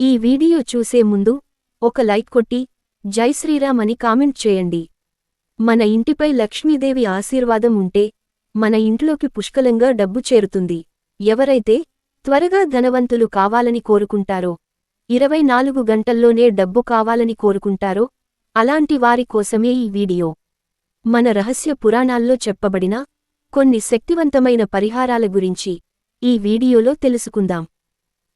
ఈ వీడియో చూసే ముందు ఒక లైక్ కొట్టి జై శ్రీరామ్ అని కామెంట్ చేయండి. మన ఇంటిపై లక్ష్మీదేవి ఆశీర్వాదం ఉంటే మన ఇంట్లోకి పుష్కలంగా డబ్బు చేరుతుంది. ఎవరైతే త్వరగా ధనవంతులు కావాలని కోరుకుంటారో ఇరవై నాలుగు గంటల్లోనే డబ్బు కావాలని కోరుకుంటారో అలాంటి వారి కోసమే ఈ వీడియో. మన రహస్య పురాణాల్లో చెప్పబడిన కొన్ని శక్తివంతమైన పరిహారాల గురించి ఈ వీడియోలో తెలుసుకుందాం.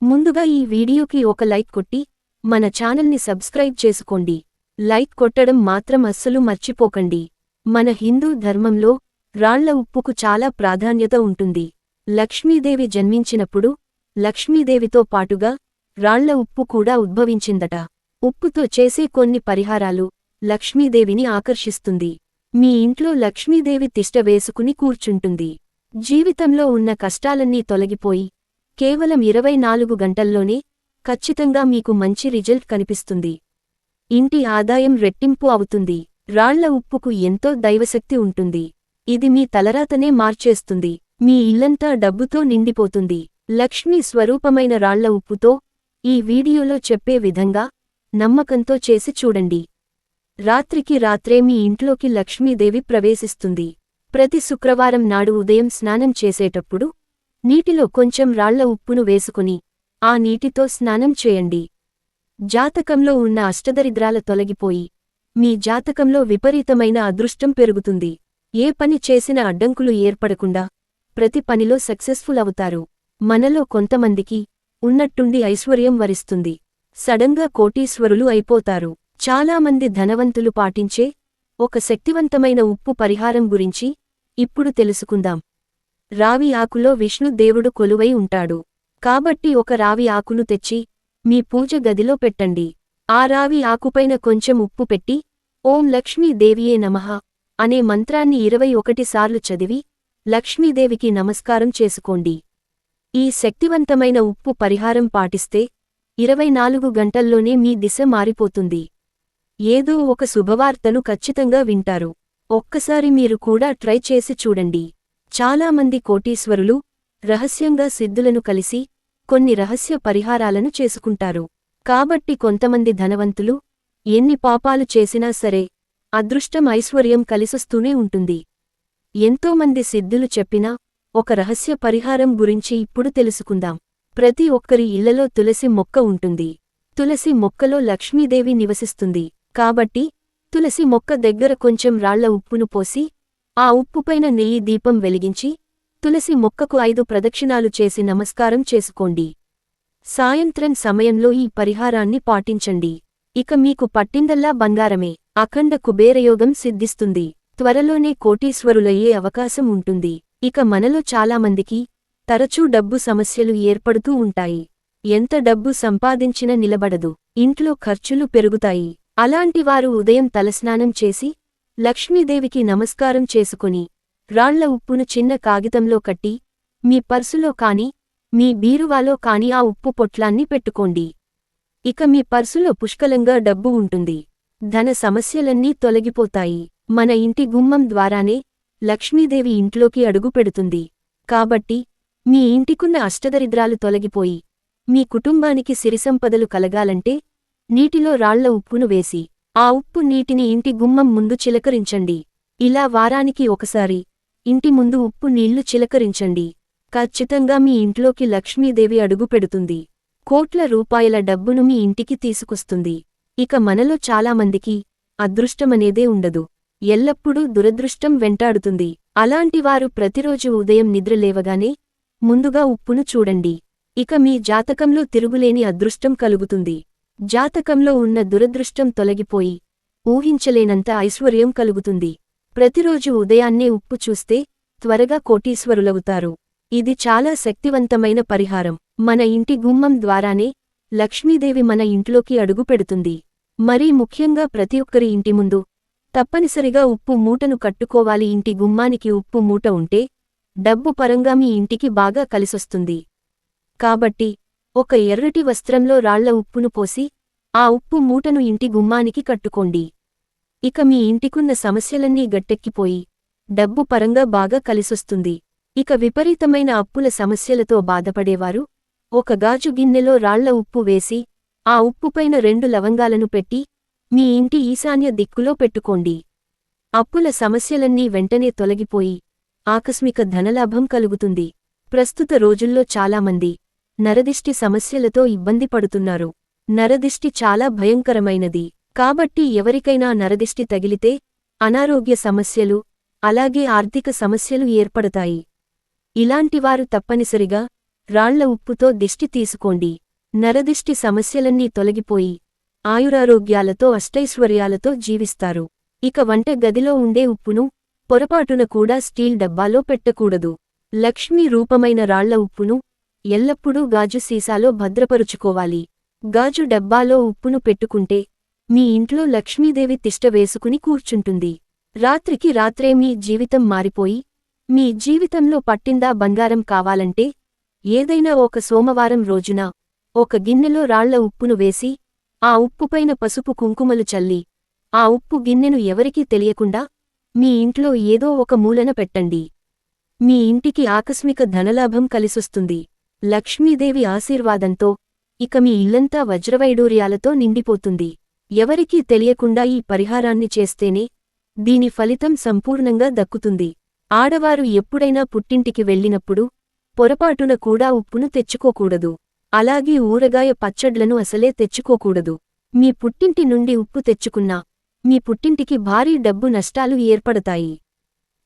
ముందుగా ఈ వీడియోకి ఒక లైక్ కొట్టి మన ఛానల్ని సబ్స్క్రైబ్ చేసుకోండి. లైక్ కొట్టడం మాత్రం అస్సలు మర్చిపోకండి. మన హిందూ ధర్మంలో రాళ్ళ ఉప్పుకు చాలా ప్రాధాన్యత ఉంటుంది. లక్ష్మీదేవి జన్మించినప్పుడు లక్ష్మీదేవితో పాటుగా రాళ్ళ ఉప్పు కూడా ఉద్భవించిందట. ఉప్పుతో చేసే కొన్ని పరిహారాలు లక్ష్మీదేవిని ఆకర్షిస్తుంది. మీ ఇంట్లో లక్ష్మీదేవి తిష్ట వేసుకుని కూర్చుంటుంది. జీవితంలో ఉన్న కష్టాలన్నీ తొలగిపోయి కేవలం ఇరవై నాలుగు గంటల్లోనే ఖచ్చితంగా మీకు మంచి రిజల్ట్ కనిపిస్తుంది. ఇంటి ఆదాయం రెట్టింపు అవుతుంది. రాళ్ళ ఉప్పుకు ఎంతో దైవశక్తి ఉంటుంది. ఇది మీ తలరాతనే మార్చేస్తుంది. మీ ఇల్లంతా డబ్బుతో నిండిపోతుంది. లక్ష్మీ స్వరూపమైన రాళ్ళ ఉప్పుతో ఈ వీడియోలో చెప్పే విధంగా నమ్మకంతో చేసి చూడండి. రాత్రికి రాత్రే మీ ఇంట్లోకి లక్ష్మీదేవి ప్రవేశిస్తుంది. ప్రతి శుక్రవారం నాడు ఉదయం స్నానం చేసేటప్పుడు నీటిలో కొంచెం రాళ్ళ ఉప్పును వేసుకుని ఆ నీటితో స్నానం చేయండి. జాతకంలో ఉన్న అష్టదరిద్రాల తొలగిపోయి మీ జాతకంలో విపరీతమైన అదృష్టం పెరుగుతుంది. ఏ పని చేసిన అడ్డంకులు ఏర్పడకుండా ప్రతి పనిలో సక్సెస్ఫుల్ అవుతారు. మనలో కొంతమందికి ఉన్నట్టుండి ఐశ్వర్యం వరిస్తుంది. సడన్గా కోటీశ్వరులు అయిపోతారు. చాలామంది ధనవంతులు పాటించే ఒక శక్తివంతమైన ఉప్పు పరిహారం గురించి ఇప్పుడు తెలుసుకుందాం. రావి ఆకులో విష్ణు దేవుడు కొలువై ఉంటాడు. కాబట్టి ఒక రావి ఆకును తెచ్చి మీ పూజ గదిలో పెట్టండి. ఆ రావి ఆకుపైన కొంచెం ఉప్పు పెట్టి ఓం లక్ష్మీదేవియే నమః అనే మంత్రాన్ని ఇరవై ఒకటిసార్లు చదివి లక్ష్మీదేవికి నమస్కారం చేసుకోండి. ఈ శక్తివంతమైన ఉప్పు పరిహారం పాటిస్తే ఇరవై నాలుగు గంటల్లోనే మీ దిశ మారిపోతుంది. ఏదో ఒక శుభవార్తను ఖచ్చితంగా వింటారు. ఒక్కసారి మీరు కూడా ట్రై చేసి చూడండి. చాలామంది కోటీశ్వరులు రహస్యంగా సిద్ధులను కలిసి కొన్ని రహస్య పరిహారాలను చేసుకుంటారు. కాబట్టి కొంతమంది ధనవంతులు ఎన్ని పాపాలు చేసినా సరే అదృష్టం ఐశ్వర్యం కలిసొస్తూనే ఉంటుంది. ఎంతోమంది సిద్ధులు చెప్పినా ఒక రహస్య పరిహారం గురించి ఇప్పుడు తెలుసుకుందాం. ప్రతి ఒక్కరి ఇళ్ళలో తులసి మొక్క ఉంటుంది. తులసి మొక్కలో లక్ష్మీదేవి నివసిస్తుంది. కాబట్టి తులసి మొక్క దగ్గర కొంచెం రాళ్ళ ఉప్పును పోసి ఆ ఉప్పుపైన నెయ్యి దీపం వెలిగించి తులసి మొక్కకు ఐదు ప్రదక్షిణాలు చేసి నమస్కారం చేసుకోండి. సాయంత్రం సమయంలో ఈ పరిహారాన్ని పాటించండి. ఇక మీకు పట్టిందల్లా బంగారమే. అఖండ కుబేరయోగం సిద్ధిస్తుంది. త్వరలోనే కోటీశ్వరులయ్యే అవకాశం ఉంటుంది. ఇక మనలో చాలామందికి తరచూ డబ్బు సమస్యలు ఏర్పడుతూ ఉంటాయి. ఎంత డబ్బు సంపాదించినా నిలబడదు. ఇంట్లో ఖర్చులు పెరుగుతాయి. అలాంటివారు ఉదయం తలస్నానం చేసి లక్ష్మీదేవికి నమస్కారం చేసుకుని రాళ్ళ ఉప్పును చిన్న కాగితంలో కట్టి మీ పర్సులో కాని మీ బీరువాలో కాని ఆ ఉప్పు పొట్లాన్ని పెట్టుకోండి. ఇక మీ పర్సులో పుష్కలంగా డబ్బు ఉంటుంది. ధన సమస్యలన్నీ తొలగిపోతాయి. మన ఇంటి గుమ్మం ద్వారానే లక్ష్మీదేవి ఇంట్లోకి అడుగు పెడుతుంది. కాబట్టి మీ ఇంటికున్న అష్టదరిద్రాలు తొలగిపోయి మీ కుటుంబానికి సిరిసంపదలు కలగాలంటే నీటిలో రాళ్ళ ఉప్పును వేసి ఆ ఉప్పు నీటిని ఇంటి గుమ్మం ముందు చిలకరించండి. ఇలా వారానికి ఒకసారి ఇంటి ముందు ఉప్పు నీళ్ళు చిలకరించండి. ఖచ్చితంగా మీ ఇంట్లోకి లక్ష్మీదేవి అడుగుపెడుతుంది కోట్ల రూపాయల డబ్బును మీ ఇంటికి తీసుకొస్తుంది. ఇక మనలో చాలామందికి అదృష్టమనేదే ఉండదు. ఎల్లప్పుడూ దురదృష్టం వెంటాడుతుంది. అలాంటివారు ప్రతిరోజు ఉదయం నిద్రలేవగానే ముందుగా ఉప్పును చూడండి. ఇక మీ జాతకంలో తిరుగులేని అదృష్టం కలుగుతుంది. జాతకంలో ఉన్న దురదృష్టం తొలగిపోయి ఊహించలేనంత ఐశ్వర్యం కలుగుతుంది. ప్రతిరోజు ఉదయాన్నే ఉప్పు చూస్తే త్వరగా కోటీశ్వరులవుతారు. ఇది చాలా శక్తివంతమైన పరిహారం. మన ఇంటి గుమ్మం ద్వారానే లక్ష్మీదేవి మన ఇంట్లోకి అడుగుపెడుతుంది. మరీ ముఖ్యంగా ప్రతి ఒక్కరి ఇంటి ముందు తప్పనిసరిగా ఉప్పు మూటను కట్టుకోవాలి. ఇంటి గుమ్మానికి ఉప్పు మూట ఉంటే డబ్బు పరంగా మీ ఇంటికి బాగా కలిసొస్తుంది. కాబట్టి ఒక ఎర్రటి వస్త్రంలో రాళ్ళ ఉప్పును పోసి ఆ ఉప్పు మూటను ఇంటి గుమ్మానికి కట్టుకోండి. ఇక మీ ఇంటికున్న సమస్యలన్నీ గట్టెక్కిపోయి డబ్బు పరంగా బాగా కలిసొస్తుంది. ఇక విపరీతమైన అప్పుల సమస్యలతో బాధపడేవారు ఒక గాజు గిన్నెలో రాళ్ళ ఉప్పు వేసి ఆ ఉప్పుపైన రెండు లవంగాలను పెట్టి మీ ఇంటి ఈశాన్య దిక్కులో పెట్టుకోండి. అప్పుల సమస్యలన్నీ వెంటనే తొలగిపోయి ఆకస్మిక ధనలాభం కలుగుతుంది. ప్రస్తుత రోజుల్లో చాలామంది నరదిష్టి సమస్యలతో ఇబ్బంది పడుతున్నారు. నరదిష్టి చాలా భయంకరమైనది. కాబట్టి ఎవరికైనా నరదిష్టి తగిలితే అనారోగ్య సమస్యలు అలాగే ఆర్థిక సమస్యలు ఏర్పడతాయి. ఇలాంటివారు తప్పనిసరిగా రాళ్ళ ఉప్పుతో దిష్టి తీసుకోండి. నరదిష్టి సమస్యలన్నీ తొలగిపోయి ఆయురారోగ్యాలతో అష్టైశ్వర్యాలతో జీవిస్తారు. ఇక వంట గదిలో ఉండే ఉప్పును పొరపాటున కూడా స్టీల్ డబ్బాలో పెట్టకూడదు. లక్ష్మీ రూపమైన రాళ్ళ ఉప్పును ఎల్లప్పుడూ గాజు సీసాలో భద్రపరుచుకోవాలి. గాజు డబ్బాలో ఉప్పును పెట్టుకుంటే మీ ఇంట్లో లక్ష్మీదేవి తిష్ట వేసుకుని కూర్చుంటుంది. రాత్రికి రాత్రే మీ జీవితం మారిపోయి మీ జీవితంలో పట్టిందా బంగారం కావాలంటే ఏదైనా ఒక సోమవారం రోజున ఒక గిన్నెలో రాళ్ళ ఉప్పును వేసి ఆ ఉప్పుపైన పసుపు కుంకుమలు చల్లి ఆ ఉప్పు గిన్నెను ఎవరికీ తెలియకుండా మీ ఇంట్లో ఏదో ఒక మూలన పెట్టండి. మీ ఇంటికి ఆకస్మిక ధనలాభం కలిసొస్తుంది. లక్ష్మీదేవి ఆశీర్వాదంతో ఇక మీ ఇల్లంతా వజ్రవైడూర్యాలతో నిండిపోతుంది. ఎవరికీ తెలియకుండా ఈ పరిహారాన్ని చేస్తేనే దీని ఫలితం సంపూర్ణంగా దక్కుతుంది. ఆడవారు ఎప్పుడైనా పుట్టింటికి వెళ్ళినప్పుడు పొరపాటున కూడా ఉప్పును తెచ్చుకోకూడదు. అలాగే ఊరగాయ పచ్చడ్లను అసలే తెచ్చుకోకూడదు. మీ పుట్టింటి నుండి ఉప్పు తెచ్చుకున్నా మీ పుట్టింటికి భారీ డబ్బు నష్టాలు ఏర్పడతాయి.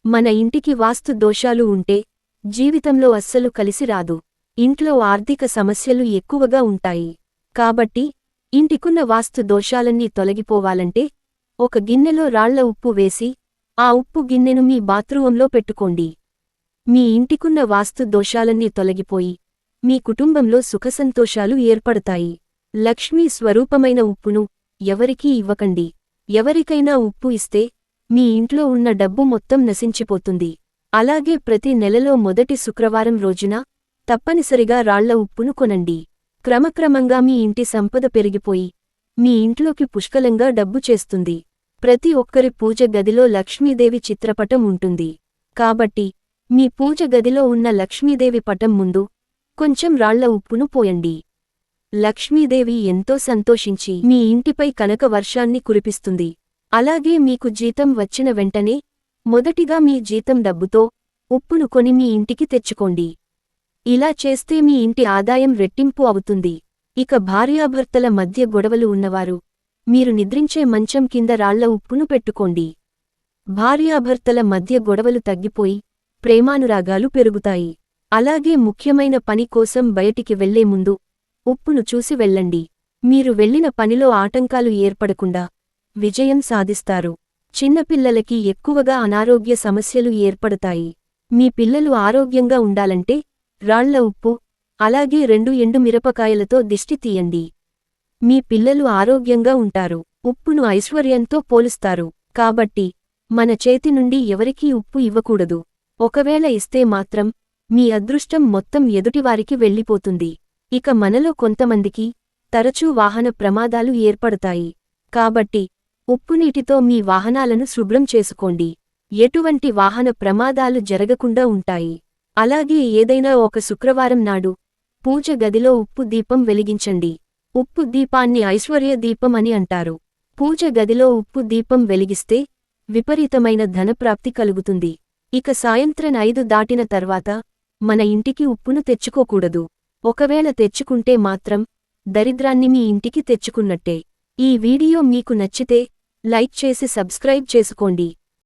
మన ఇంటికి వాస్తు దోషాలు ఉంటే జీవితంలో అస్సలు కలిసి రాదు. ఇంట్లో ఆర్థిక సమస్యలు ఎక్కువగా ఉంటాయి. కాబట్టి ఇంటికున్న వాస్తు దోషాలన్నీ తొలగిపోవాలంటే ఒక గిన్నెలో రాళ్ళ ఉప్పు వేసి ఆ ఉప్పు గిన్నెను మీ బాత్రూంలో పెట్టుకోండి. మీ ఇంటికున్న వాస్తు దోషాలన్నీ తొలగిపోయి మీ కుటుంబంలో సుఖసంతోషాలు ఏర్పడతాయి. లక్ష్మీ స్వరూపమైన ఉప్పును ఎవరికీ ఇవ్వకండి. ఎవరికైనా ఉప్పు ఇస్తే మీ ఇంట్లో ఉన్న డబ్బు మొత్తం నశించిపోతుంది. అలాగే ప్రతి నెలలో మొదటి శుక్రవారం రోజున తప్పనిసరిగా రాళ్ళ ఉప్పును కొనండి. క్రమక్రమంగా మీ ఇంటి సంపద పెరిగిపోయి మీ ఇంట్లోకి పుష్కలంగా డబ్బు చేస్తుంది. ప్రతి ఒక్కరి పూజ గదిలో లక్ష్మీదేవి చిత్రపటం ఉంటుంది. కాబట్టి మీ పూజ గదిలో ఉన్న లక్ష్మీదేవి పటం ముందు కొంచెం రాళ్ళ ఉప్పును పోయండి. లక్ష్మీదేవి ఎంతో సంతోషించి మీ ఇంటిపై కనక వర్షాన్ని కురిపిస్తుంది. అలాగే మీకు జీతం వచ్చిన వెంటనే మొదటిగా మీ జీతం డబ్బుతో ఉప్పును కొని మీ ఇంటికి తెచ్చుకోండి. ఇలా చేస్తే మీ ఇంటి ఆదాయం రెట్టింపు అవుతుంది. ఇక భార్యాభర్తల మధ్య గొడవలు ఉన్నవారు మీరు నిద్రించే మంచం కింద రాళ్ళ ఉప్పును పెట్టుకోండి. భార్యాభర్తల మధ్య గొడవలు తగ్గిపోయి ప్రేమానురాగాలు పెరుగుతాయి. అలాగే ముఖ్యమైన పని కోసం బయటికి వెళ్ళే ముందు ఉప్పును చూసి వెళ్ళండి. మీరు వెళ్ళిన పనిలో ఆటంకాలు ఏర్పడకుండా విజయం సాధిస్తారు. చిన్నపిల్లలకి ఎక్కువగా అనారోగ్య సమస్యలు ఏర్పడతాయి. మీ పిల్లలు ఆరోగ్యంగా ఉండాలంటే రాళ్ళ ఉప్పు అలాగే రెండు ఎండు మిరపకాయలతో దిష్టి తీయండి. మీ పిల్లలు ఆరోగ్యంగా ఉంటారు. ఉప్పును ఐశ్వర్యంతో పోలుస్తారు. కాబట్టి మన చేతి నుండి ఎవరికీ ఉప్పు ఇవ్వకూడదు. ఒకవేళ ఇస్తే మాత్రం మీ అదృష్టం మొత్తం ఎదుటివారికి వెళ్ళిపోతుంది. ఇక మనలో కొంతమందికి తరచూ వాహన ప్రమాదాలు ఏర్పడతాయి. కాబట్టి ఉప్పునీటితో మీ వాహనాలను శుభ్రం చేసుకోండి. ఎటువంటి వాహన ప్రమాదాలు జరగకుండా ఉంటాయి. అలాగే ఏదైనా ఒక శుక్రవారం నాడు పూజ గదిలో ఉప్పు దీపం వెలిగించండి. ఉప్పు దీపాన్ని ఐశ్వర్య దీపం అని అంటారు. పూజ గదిలో ఉప్పు దీపం వెలిగిస్తే విపరీతమైన ధనప్రాప్తి కలుగుతుంది. ఇక సాయంత్రం ఐదు దాటిన తర్వాత మన ఇంటికి ఉప్పును తెచ్చుకోకూడదు. ఒకవేళ తెచ్చుకుంటే మాత్రం దరిద్రాన్ని మీ ఇంటికి తెచ్చుకున్నట్టే. ఈ వీడియో మీకు నచ్చితే లైక్ చేసి సబ్స్క్రైబ్ చేసుకోండి.